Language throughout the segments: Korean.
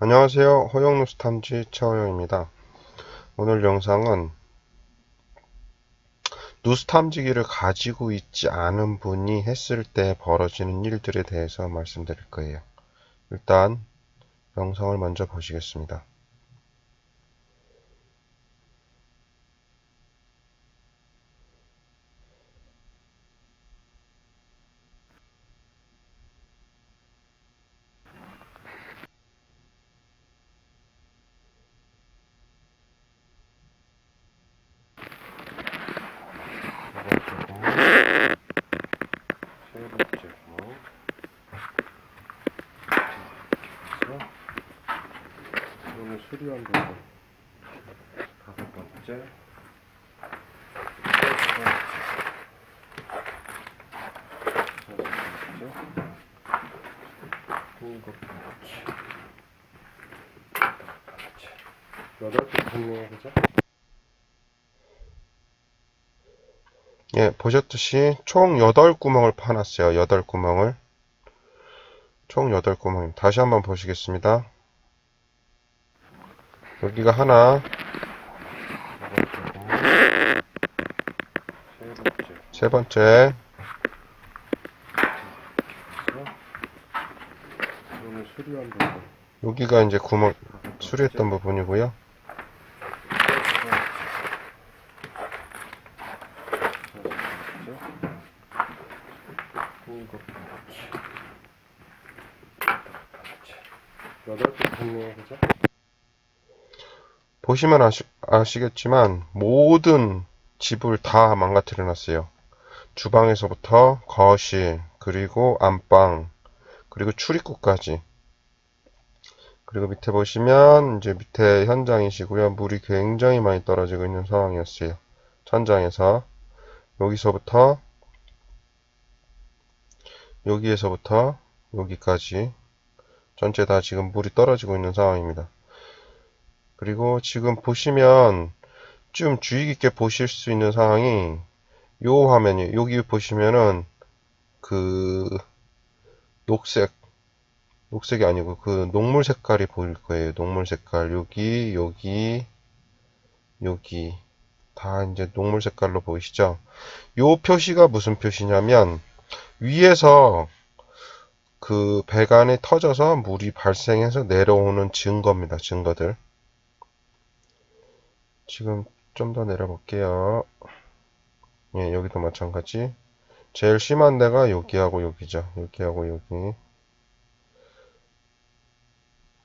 안녕하세요. 허영누스 탐지 최허영입니다. 오늘 영상은 누스 탐지기를 가지고 있지 않은 분이 했을 때 벌어지는 일들에 대해서 말씀드릴 거예요. 일단 영상을 먼저 보시겠습니다. 세 번째 거. 오늘 수리한 부분. 다섯 번째. 예, 보셨듯이 총 8구멍을 파놨어요. 8구멍을. 총 8구멍입니다. 다시 한번 보시겠습니다. 여기가 하나. 세 번째. 여기가 이제 구멍 수리했던 부분이고요. 여덟 개 분명히 그죠? 보시면 아시, 아시겠지만 모든 집을 다 망가뜨려 놨어요. 주방에서부터 거실, 그리고 안방, 그리고 출입구까지. 그리고 밑에 보시면 이제 밑에 현장이시고요. 물이 굉장히 많이 떨어지고 있는 상황이었어요. 천장에서 여기서부터 여기에서부터 여기까지 전체 다 지금 물이 떨어지고 있는 상황입니다. 그리고 지금 보시면 좀 주의 깊게 보실 수 있는 상황이 요 화면이 여기 보시면은 그 녹색 녹색이 아니고 그 녹물 색깔이 보일 거예요. 녹물 색깔 여기 여기 여기 다 이제 녹물 색깔로 보이시죠? 요 표시가 무슨 표시냐면 위에서 그 배관이 터져서 물이 발생해서 내려오는 증거입니다. 증거들. 지금 좀 더 내려 볼게요. 예, 여기도 마찬가지. 제일 심한 데가 여기하고 여기죠. 여기하고 여기.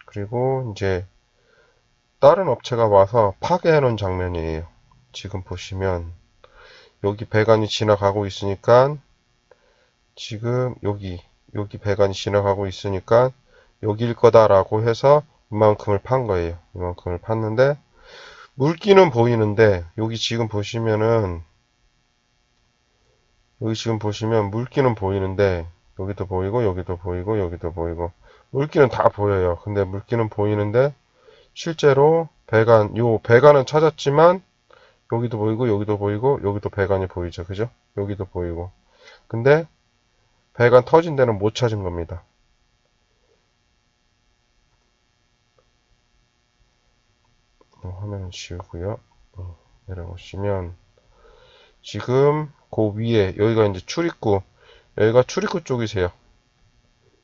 그리고 이제 다른 업체가 와서 파괴해 놓은 장면이에요. 지금 보시면 여기 배관이 지나가고 있으니까 지금 여기 여기 배관이 지나가고 있으니까 여기일 거다라고 해서 이만큼을 판 거예요. 이만큼을 팠는데 물기는 보이는데 여기 지금 보시면은 여기 지금 보시면 물기는 보이는데 여기도 보이고 여기도 보이고 여기도 보이고 물기는 다 보여요. 근데 물기는 보이는데 실제로 배관 요 배관은 찾았지만 여기도 보이고 여기도 보이고 여기도 배관이 보이죠. 그죠? 여기도 보이고 근데 배관 터진 데는 못 찾은 겁니다. 화면을 지우고요. 어, 내려오시면 지금 그 위에 여기가 이제 출입구 여기가 출입구 쪽이세요.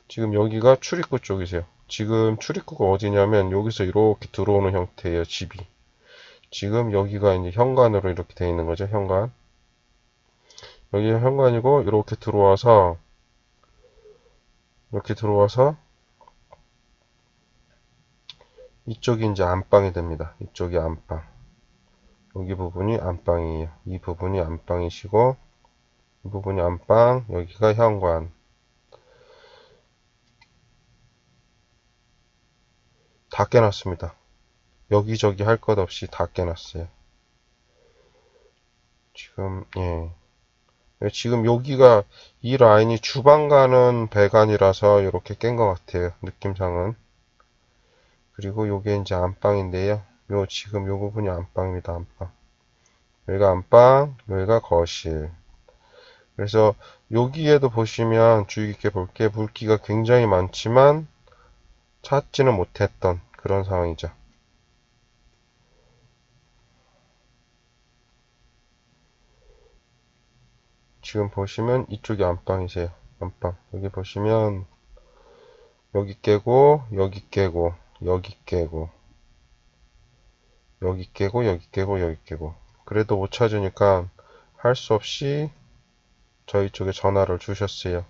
지금 여기가 출입구 쪽이세요. 지금 출입구가 어디냐면 여기서 이렇게 들어오는 형태예요. 집이. 지금 여기가 이제 현관으로 이렇게 되어 있는 거죠. 현관. 여기가 현관이고 이렇게 들어와서 이렇게 들어와서 이쪽이 이제 안방이 됩니다. 이쪽이 안방. 여기 부분이 안방이에요. 이 부분이 안방이시고 이 부분이 안방, 여기가 현관. 다 깨놨습니다. 여기저기 할 것 없이 다 깨놨어요. 지금 예. 지금 여기가 이 라인이 주방 가는 배관이라서 이렇게 깬 것 같아요. 느낌상은. 그리고 요게 이제 안방인데요. 요 지금 요 부분이 안방입니다. 안방. 여기가 안방, 여기가 거실. 그래서 여기에도 보시면 주의 깊게 볼게 물기가 굉장히 많지만 찾지는 못했던 그런 상황이죠. 지금 보시면 이쪽이 안방이세요. 안방. 여기 보시면 여기 깨고 여기 깨고 여기 깨고 여기 깨고 여기 깨고 여기 깨고 그래도 못 찾으니까 할 수 없이 저희 쪽에 전화를 주셨어요.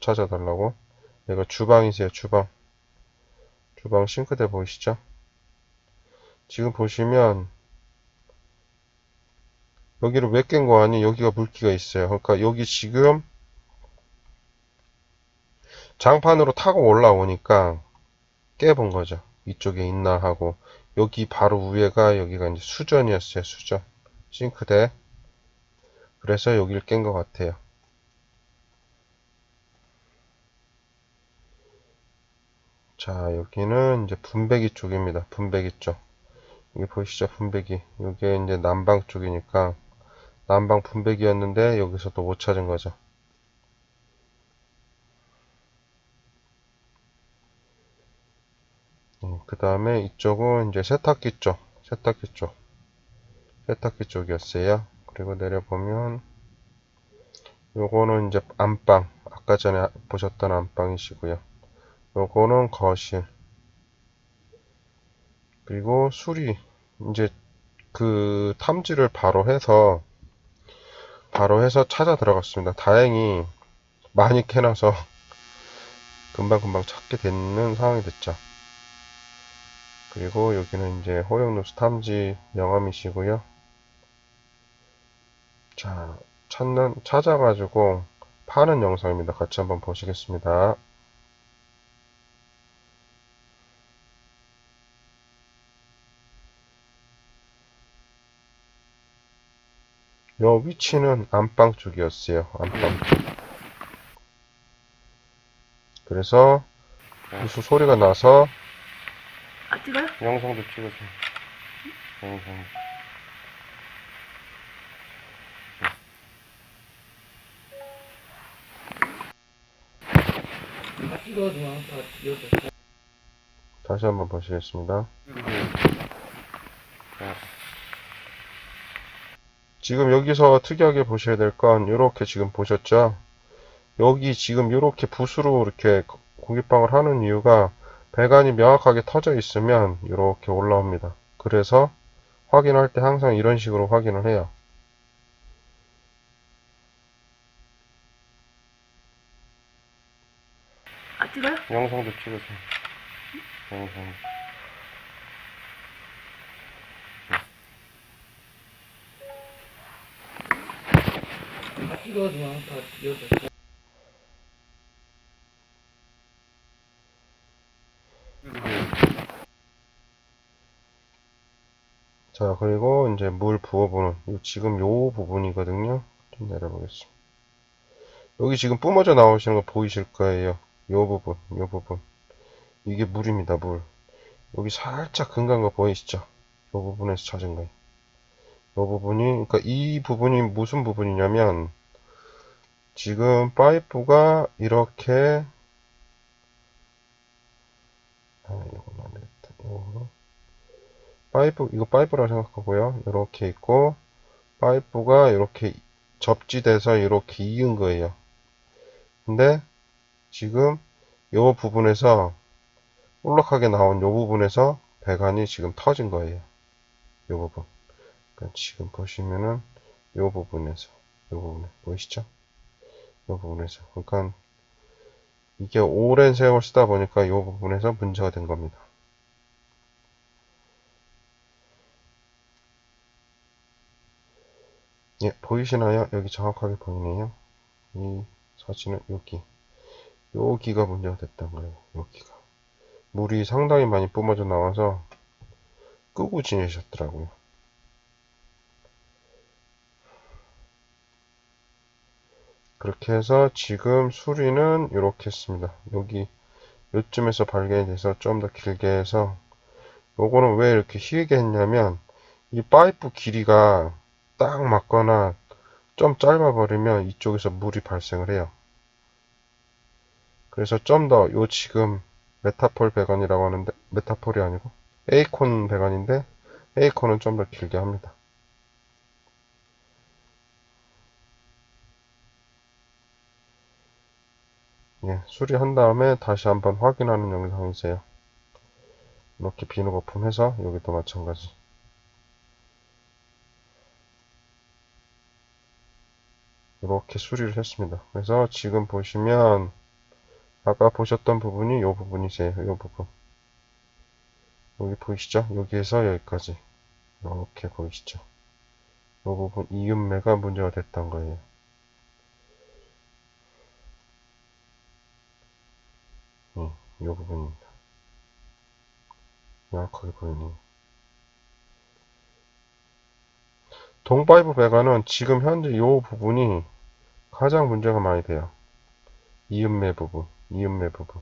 찾아달라고. 여기가 주방이세요. 주방. 주방 싱크대 보이시죠? 지금 보시면 여기를 왜 깬 거 아니? 여기가 물기가 있어요. 그러니까 여기 지금 장판으로 타고 올라오니까 깨본 거죠. 이쪽에 있나 하고 여기 바로 위에가 여기가 이제 수전이었어요. 수전. 싱크대. 그래서 여기를 깬 것 같아요. 자, 여기는 이제 분배기 쪽입니다. 분배기 쪽. 여기 보이시죠? 분배기. 여기에 이제 난방 쪽이니까 난방 분배기였는데 여기서 또못 찾은 거죠. 그 다음에 이쪽은 이제 세탁기 쪽, 세탁기 쪽, 세탁기 쪽이었어요. 그리고 내려보면 요거는 이제 안방, 아까 전에 보셨던 안방이시고요. 요거는 거실. 그리고 수리, 이제 그 탐지를 바로 해서 바로 해서 찾아 들어갔습니다. 다행히 많이 캐놔서 금방금방 찾게 되는 상황이 됐죠. 그리고 여기는 이제 호영누수 탐지 명함이시고요. 자, 찾는, 찾아가지고 파는 영상입니다. 같이 한번 보시겠습니다. 요 위치는 안방 쪽이었어요. 안방 쪽. 그래서 무슨 소리가 나서 아 찍어요? 영상도 찍어줘. 영상. 다시 한번 보시겠습니다. 지금 여기서 특이하게 보셔야 될 건 이렇게 지금 보셨죠? 여기 지금 이렇게 붓으로 이렇게 공기방을 하는 이유가 배관이 명확하게 터져 있으면 이렇게 올라옵니다. 그래서 확인할 때 항상 이런 식으로 확인을 해요. 아 찍어요? 영상도 찍어줘. 영상. 찍어도 다 찍어줘. 자, 그리고 이제 물 부어보는, 요- 지금 요 부분이거든요. 좀 내려보겠습니다. 여기 지금 뿜어져 나오시는 거 보이실 거예요. 요 부분, 요 부분. 이게 물입니다, 물. 여기 살짝 금간 거 보이시죠? 요 부분에서 찾은 거예요. 요 부분이, 그러니까 이 부분이 무슨 부분이냐면, 지금 파이프가 이렇게, 아, 이건 안 되겠다. 이거. 파이프, 이거 파이프라고 생각하고요. 이렇게 있고, 파이프가 이렇게 접지돼서 이렇게 이은 거예요. 근데 지금 요 부분에서 볼록하게 나온 요 부분에서 배관이 지금 터진 거예요. 요 부분. 그러니까 지금 보시면은 요 부분에서, 요 부분에, 보이시죠? 요 부분에서. 그러니까 이게 오랜 세월 쓰다 보니까 요 부분에서 문제가 된 겁니다. 예, 보이시나요? 여기 정확하게 보이네요. 이 사진은 여기. 여기가 문제가 됐던 거예요. 여기가. 물이 상당히 많이 뿜어져 나와서 끄고 지내셨더라고요. 그렇게 해서 지금 수리는 이렇게 했습니다. 여기 요쯤에서 발견이 돼서 좀 더 길게 해서 요거는 왜 이렇게 희게 했냐면 이 파이프 길이가 딱 맞거나 좀 짧아 버리면 이쪽에서 물이 발생을 해요. 그래서 좀 더 요 지금 메타폴 배관이라고 하는데 메타폴이 아니고 에이콘 배관인데 에이콘은 좀 더 길게 합니다. 예, 수리한 다음에 다시 한번 확인하는 영상이세요. 이렇게 비누 거품해서 여기도 마찬가지. 이렇게 수리를 했습니다. 그래서 지금 보시면 아까 보셨던 부분이 이 부분이세요. 이 부분. 여기 보이시죠? 여기에서 여기까지 이렇게 보이시죠? 이 부분 이음매가 문제가 됐던 거예요. 예, 이 부분입니다. 명확하게 보이네요. 동파이브 배관은 지금 현재 이 부분이 가장 문제가 많이 돼요. 이음매 부분, 이음매 부분.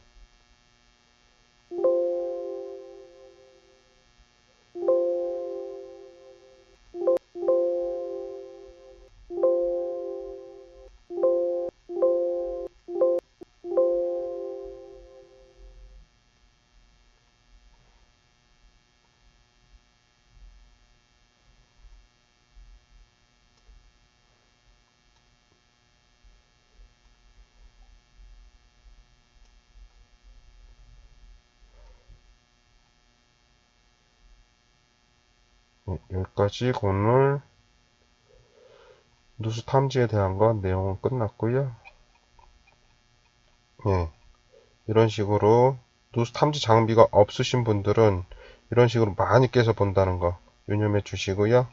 여기까지 오늘 누수 탐지에 대한 건 내용은 끝났고요. 예, 이런 식으로 누수 탐지 장비가 없으신 분들은 이런 식으로 많이 깨서 본다는 거 유념해 주시고요.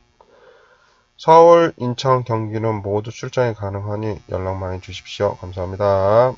서울, 인천, 경기는 모두 출장이 가능하니 연락 많이 주십시오. 감사합니다.